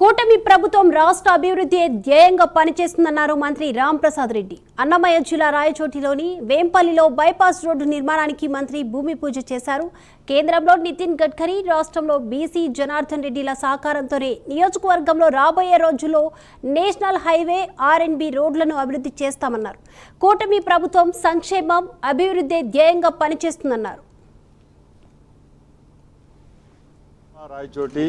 కూటమి ప్రభుత్వం రాష్ట్ర అభివృద్ధి ధ్యేయంగా పనిచేస్తుందన్నారు మంత్రి రాంప్రసాద్ రెడ్డి. అన్నమయ్య జిల్లా రాయచోటిలోని వేంపల్లిలో బైపాస్ రోడ్డు నిర్మాణానికి మంత్రి భూమి పూజ చేశారు. కేంద్రంలో నితిన్ గడ్కరీ రాష్ట్రంలో బీసీ జనార్దన్ రెడ్డిల సహకారంతోనే నియోజకవర్గంలో రాబోయే రోజుల్లో నేషనల్ హైవే ఆర్ఎన్బి రోడ్లను అభివృద్ధి చేస్తామన్నారు. కూటమి ప్రభుత్వం సంక్షేమం అభివృద్ధి ధ్యేయంగా పనిచేస్తుందన్నారు. రాయచోటి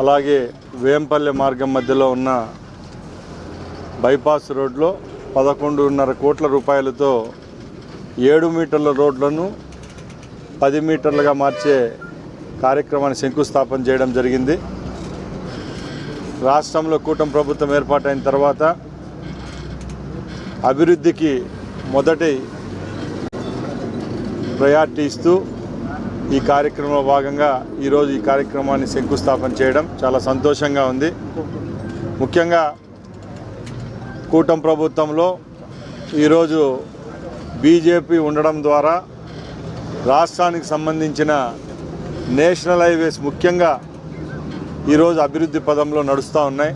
అలాగే వేంపల్లె మార్గం మధ్యలో ఉన్న బైపాస్ రోడ్లో పదకొండున్నర కోట్ల రూపాయలతో ఏడు మీటర్ల రోడ్లను పది మీటర్లుగా మార్చే కార్యక్రమాన్ని శంకుస్థాపన చేయడం జరిగింది. రాష్ట్రంలో కూటమి ప్రభుత్వం ఏర్పాటైన తర్వాత అభివృద్ధికి మొదటి ప్రయారిటీ ఇస్తూ ఈ కార్యక్రమంలో భాగంగా ఈరోజు ఈ కార్యక్రమాన్ని శంకుస్థాపన చేయడం చాలా సంతోషంగా ఉంది. ముఖ్యంగా కూటమి ప్రభుత్వంలో ఈరోజు బీజేపీ ఉండడం ద్వారా రాష్ట్రానికి సంబంధించిన నేషనల్ హైవేస్ ముఖ్యంగా ఈరోజు అభివృద్ధి పదంలో నడుస్తూ ఉన్నాయి.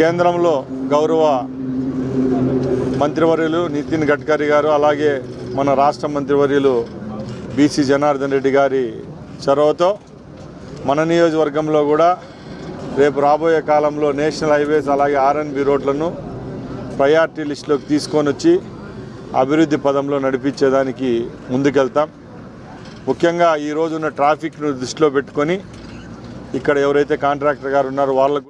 కేంద్రంలో గౌరవ మంత్రివర్యులు నితిన్ గడ్కరీ గారు అలాగే మన రాష్ట్ర మంత్రివర్యులు బీసీ జనార్దన్ రెడ్డి గారి చొరవతో మన నియోజకవర్గంలో కూడా రేపు రాబోయే కాలంలో నేషనల్ హైవేస్ అలాగే ఆర్ఎన్బి రోడ్లను ప్రయారిటీ లిస్టులోకి తీసుకొని వచ్చి అభివృద్ధి పదంలో నడిపించేదానికి ముందుకెళ్తాం. ముఖ్యంగా ఈ రోజున్న ట్రాఫిక్ను దృష్టిలో పెట్టుకొని ఇక్కడ ఎవరైతే కాంట్రాక్టర్ గారు ఉన్నారో వాళ్ళకు